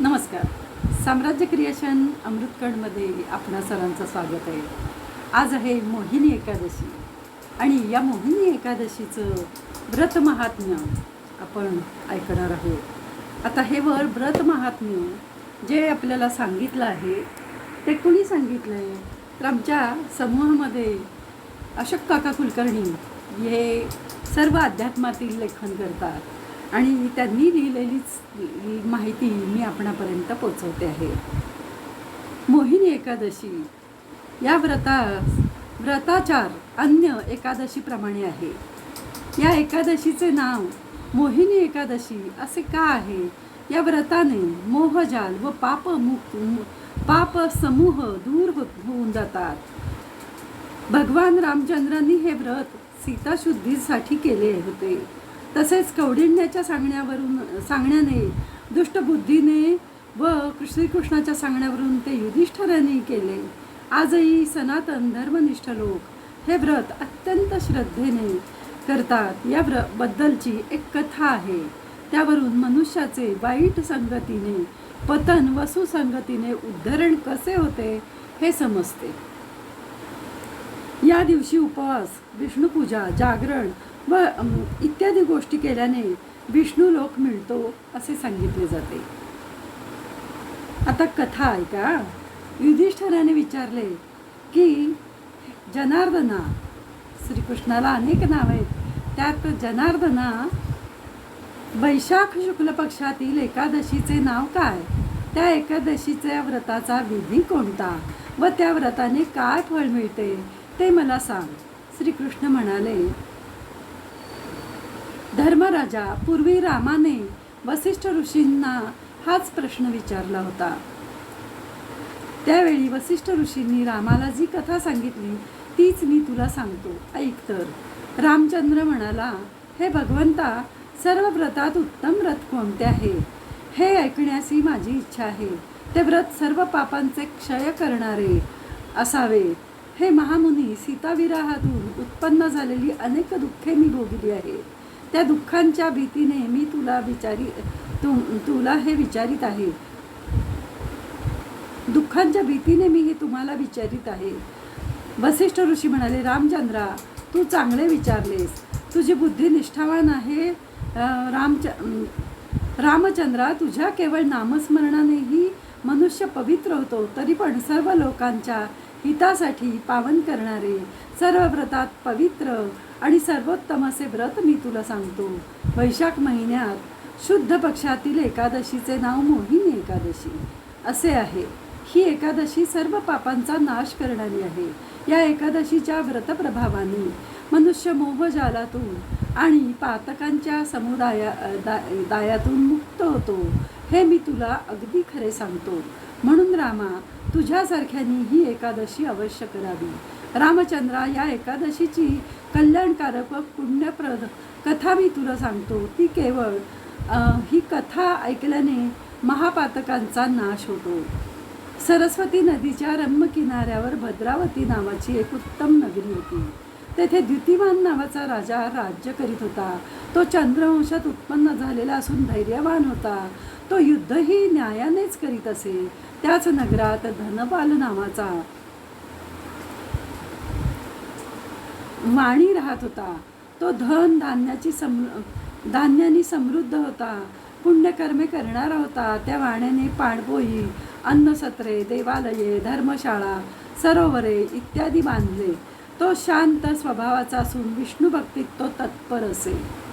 नमस्कार. साम्राज्य क्रिएशन अमृतकडमध्ये आपणा सरांचं स्वागत आहे. आज आहे मोहिनी एकादशी. आणि या मोहिनी एकादशीचं व्रत महात्म्य आपण ऐकणार आहोत. आता हे वर व्रत महात्म्य जे आपल्याला सांगितलं आहे ते कुणी सांगितलं आहे तर आमच्या समूहामध्ये अशोक काका कुलकर्णी हे सर्व अध्यात्मातील लेखन करतात. आणि त्यांनी लिहिलेलीच माहिती मी आपणापर्यंत पोचवते आहे. मोहिनी एकादशी. या व्रता व्रताचार अन्य एकादशीप्रमाणे आहे. या एकादशीचे नाव मोहिनी एकादशी असे का आहे? या व्रताने मोहजाल व पाप मुक्त पाप समूह दूर हो-, होऊन जातात. भगवान रामचंद्रांनी हे व्रत सीताशुद्धीसाठी केले होते. तसेच कौडिण्याच्या सांगण्यावरून सांगण्याने दुष्टबुद्धीने व श्रीकृष्णाच्या सांगण्यावरून ते युधिष्ठराने केले. आजही सनातन धर्मनिष्ठ लोक हे व्रत अत्यंत श्रद्धेने करतात. या व्र बद्दलची एक कथा आहे. त्यावरून मनुष्याचे वाईट संगतीने पतन व सुसंगतीने उद्धरण कसे होते हे समजते. या दिवशी उपवास विष्णुपूजा जागरण व इत्यादी गोष्टी केल्याने विष्णू लोक मिळतो असे सांगितले जाते. आता कथा ऐका. युधिष्ठराने विचारले की जनार्दना श्रीकृष्णाला अनेक नाव आहेत. त्यात जनार्दना वैशाख शुक्ल पक्षातील एकादशीचे नाव काय? त्या एकादशीच्या व्रताचा विधी कोणता? व त्या व्रताने काय फळ मिळते? ते मला सांग. श्रीकृष्ण म्हणाले धर्मराजा पूर्वी रामाने वसिष्ठ ऋषींना हाच प्रश्न विचारला होता. त्यावेळी वसिष्ठ ऋषींनी रामाला जी कथा सांगितली तीच मी तुला सांगतो. ऐक तर. रामचंद्र म्हणाला हे भगवंता सर्व व्रतात उत्तम व्रत कोणते आहे? हे ऐकण्याची माझी इच्छा आहे. ते व्रत सर्व पापांचे क्षय करणारे असावे. हे महामुनी सीताविराहातून उत्पन्न झालेली अनेक दुःखे मी भोगली आहे. त्या दुःखांच्या भीतीने मी तुला विचारी तु तुला हे विचारित आहे. दुःखांच्या भीतीने मी हे तुम्हाला विचारित आहे. वसिष्ठ ऋषी म्हणाले रामचंद्रा तू चांगले विचारलेस. तुझी बुद्धी निष्ठावान आहे. रामच रामचंद्रा तुझ्या केवळ नामस्मरणानेही मनुष्य पवित्र होतो तरी पण सर्व लोकांच्या हितासाठी पावन करणारे सर्व व्रतात पवित्र आणि सर्वोत्तम असे व्रत मी तुला सांगतो. वैशाख महिन्यात शुद्ध पक्षातील एकादशीचे नाव मोहिनी एकादशी. असे आहे. ही एकादशी सर्व पापांचा नाश करणारी आहे. या एकादशीच्या व्रतप्रभावाने मनुष्य मोहजालातून आणि पातकांच्या समुदाया दा दायातून मुक्त होतो. हे मी तुला अगदी खरे सांगतो. म्हणून रामा तुझ्यासारख्यांनी ही एकादशी अवश्य करावी. रामचंद्रा या एकादशीची कल्याणकारक व पुण्यप्रद कथा मी तुला सांगतो. ती केवळ ही कथा ऐकल्याने महापातकांचा नाश होतो. सरस्वती नदीच्या रम्य किनाऱ्यावर भद्रावती नावाची एक उत्तम नगरी होती. तेथे द्युतिमान नावाचा राजा राज्य करीत होता. तो चंद्रवंशात उत्पन्न झालेला असून धैर्यवान होता. तो युद्धही न्यायानेच करीत असे. त्याच नगरात धनपाल नावाचा वाणी राहत होता. तो धन धान्याची सम धान्यानी समृद्ध होता. पुण्यकर्मे करणारा होता. त्या वाण्याने पाणपोई अन्नसत्रे देवालये धर्मशाळा सरोवरे इत्यादी बांधले. तो शांत स्वभावाचा असून विष्णू भक्तीत तो तत्पर असे.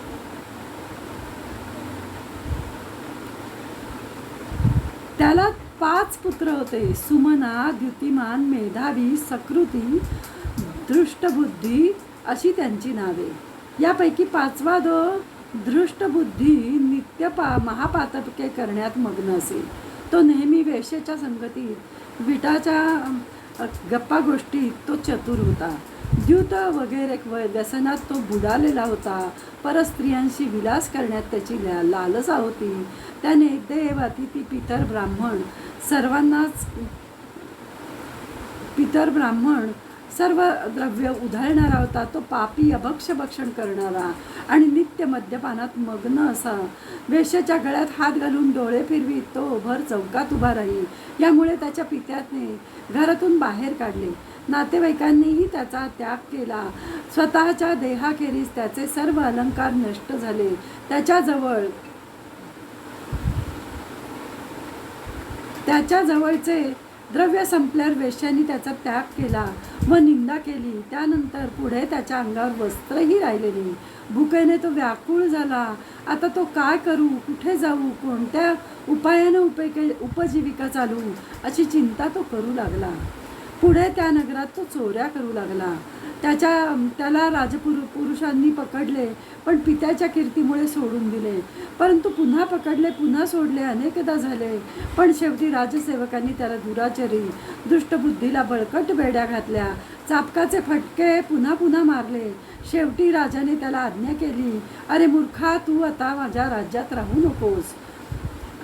त्याला पाच पुत्र होते. सुमना द्युतिमान मेधावी सकृती धृष्टबुद्धी अशी त्यांची नावे. यापैकी पाचवा जो धृष्टबुद्धी नित्य पा महापातके करण्यात मग्न असे. तो नेहमी वेशेच्या संगतीत विटाच्या गप्पा गोष्टीत तो चतुर होता. द्यूत वगैरे व- व्यसनात तो बुडालेला होता. परस्त्रियांशी विलास करण्यात त्याची लालसा होती. त्याने देव अतिथी पितर ब्राह्मण सर्वांनाच पितर ब्राह्मण सर्व द्रव्य उधळणारा होता तो पापी अभक्ष भक्षण करणारा आणि नित्य मद्यपानात मग्न असा. वेश्याच्या गळ्यात हात घालून डोळे फिरवीत तो भर चौकात उभा राहील. यामुळे त्याच्या पित्याने घरातून बाहेर काढले. नातेवाईकांनीही त्याचा त्याग केला. स्वतःच्या देहाखेरीज त्याचे सर्व अलंकार नष्ट झाले. त्याच्याजवळ त्याच्याजवळचे द्रव्य संपल्यावर वेश्याने त्याचा त्याग केला. व निंदा केली. त्यानंतर पुढे त्याच्या अंगावर वस्त्रही राहिलेली. भुकेने तो व्याकुळ झाला. आता तो काय करू? कुठे जाऊ? कोणत्या उपायानं उपे उपजीविका चालू? अशी चिंता तो करू लागला. पुढे त्या नगरात तो चोऱ्या करू लागला. त्याच्या त्याला राजपुरु पुरुषांनी पकडले पण पित्याच्या कीर्तीमुळे सोडून दिले. परंतु पुन्हा पकडले पुन्हा सोडले अनेकदा झाले. पण शेवटी राजसेवकांनी त्याला दुराचरी दुष्टबुद्धीला बळकट बेड्या घातल्या. चापकाचे फटके पुन्हा पुन्हा मारले. शेवटी राजाने त्याला आज्ञा केली अरे मूर्खा तू आता माझ्या राज्यात राहू नकोस.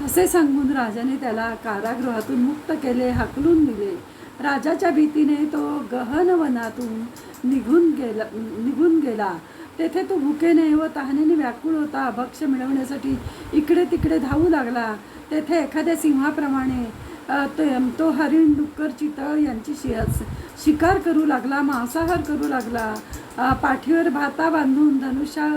असे सांगून राजाने त्याला कारागृहातून मुक्त केले हाकलून दिले. राजाच्या भीतीने तो गहन वनातून निघून गेला निघून गेला. तेथे तो भुकेने व तहानेने व्याकुळ होता. भक्ष मिळवण्यासाठी इकडे तिकडे धावू लागला. तेथे एखाद्या सिंहाप्रमाणे तो ते- तो हरिण डुक्कर चितळ यांची शि शिकार करू लागला मांसाहार करू लागला. पाठीवर भाता बांधून धनुष्या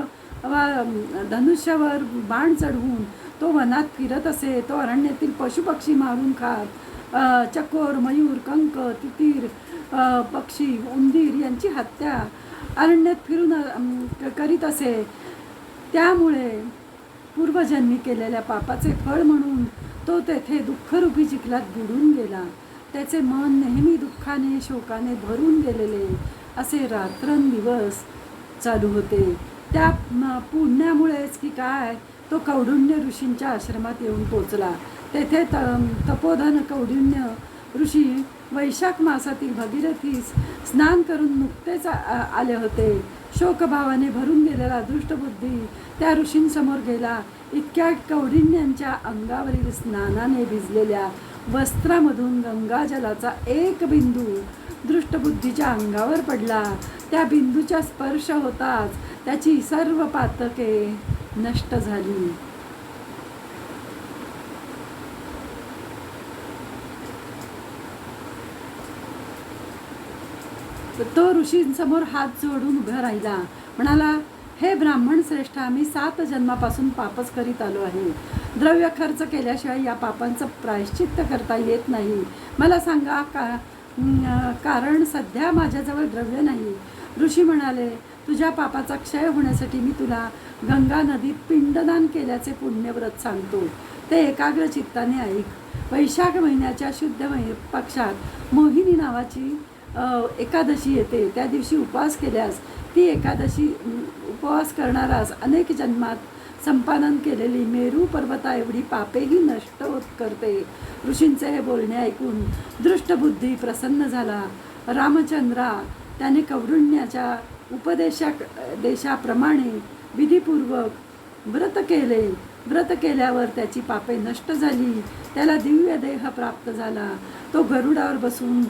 वा- धनुष्यावर बाण चढवून तो वनात फिरत असे तो अरण्यातील पशुपक्षी मारून खात. चकोर मयूर कंक तितीर पक्षी उंदीर यांची हत्या अरण्यात फिरून करीत असे. त्यामुळे पूर्वजन्मी केलेल्या पापाचे फळ म्हणून तो तेथे दुःखरूपी चिखलात बुडून गेला. त्याचे मन नेहमी दुःखाने शोकाने भरून गेलेले असे रात्रंदिवस चालू होते. त्या पुण्यामुळेच की काय तो कौडुण्य ऋषींच्या आश्रमात येऊन पोचला. तेथे त तपोधन कौडिन्य ऋषी वैशाख मासातील भगीरथीस स्नान करून नुकतेच आले होते. शोकभावाने भरून गेलेला दृष्टबुद्धी त्या ऋषींसमोर गेला. इतक्या कौडिन्यांच्या अंगावरील स्नानाने भिजलेल्या वस्त्रामधून गंगाजलाचा एक बिंदू दृष्टबुद्धीच्या अंगावर पडला. त्या बिंदूचा स्पर्श होताच त्याची सर्व पातके नष्ट झाली तो ऋषींसमोर हात जोडून उभा राहिला. म्हणाला हे ब्राह्मण श्रेष्ठ आम्ही सात जन्मापासून पापच करीत आलो आहे. द्रव्य खर्च केल्याशिवाय या पापांचं प्रायश्चित्त करता येत नाही. मला सांगा का कारण सध्या माझ्याजवळ द्रव्य नाही. ऋषी म्हणाले तुझ्या पापाचा क्षय होण्यासाठी मी तुला गंगा नदीत पिंडदान केल्याचे पुण्यव्रत सांगतो. ते एकाग्र चित्ताने ऐक. वैशाख महिन्याच्या शुद्ध महि पक्षात मोहिनी नावाची एकादशी येते. त्या दिवशी उपवास केल्यास ती एकादशी उपवास करणारास अनेक जन्मात संपादन केलेली मेरू पर्वता एवढी पापेही नष्ट होत करते. ऋषींचे हे बोलणे ऐकून दृष्टबुद्धी प्रसन्न झाला. रामचंद्रा त्याने कौरुण्याच्या उपदेशा देशाप्रमाणे विधीपूर्वक व्रत केले. व्रत केल्यावर त्याची पापे नष्ट झाली. त्याला दिव्य देह प्राप्त झाला. तो गरुडावर बसून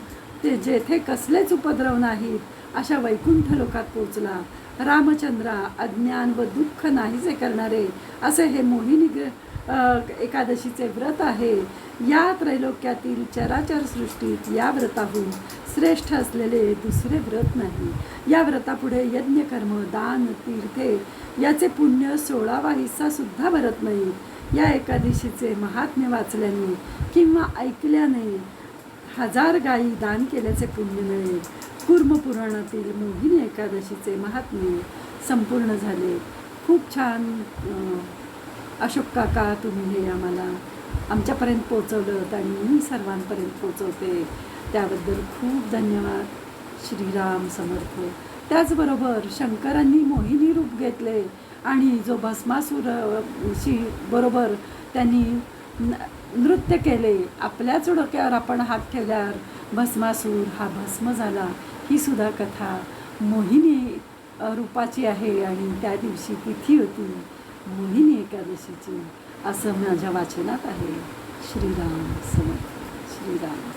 ते जेथे कसलेच उपद्रव नाहीत अशा वैकुंठ लोकात पोचला रामचंद्रा अज्ञान व दुःख नाहीसे करणारे असे हे मोहिनी एकादशीचे व्रत आहे. या त्रैलोक्यातील चराचर सृष्टीत या व्रताहून श्रेष्ठ असलेले दुसरे व्रत नाही. या व्रतापुढे यज्ञकर्म दान तीर्थे याचे पुण्य सोळावा हिस्सा सुद्धा भरत नाही. या एकादशीचे महात्म्य वाचल्याने किंवा ऐकल्याने हजार गायी दान केल्याचे पुण्य मिळेल. कुर्मपुराणातील मोहिनी एकादशीचे महात्म्य संपूर्ण झाले. खूप छान अशोक काका तुम्ही हे आम्हाला आमच्यापर्यंत पोचवलं आणि मी सर्वांपर्यंत पोचवते त्याबद्दल खूप धन्यवाद. श्रीराम समर्थ. त्याचबरोबर शंकरांनी मोहिनी रूप घेतले आणि जो भस्मासूर शी बरोबर त्यांनी न- नृत्य केले आपल्याच डोक्यावर आपण हात ठेवल्यावर भस्मासूर हा भस्म झाला. ही सुद्धा कथा मोहिनी रूपाची आहे आणि त्या दिवशी तिथी होती मोहिनी एकादशीची. असं माझ्या वाचनात आहे. श्रीराम समर्थ. श्रीराम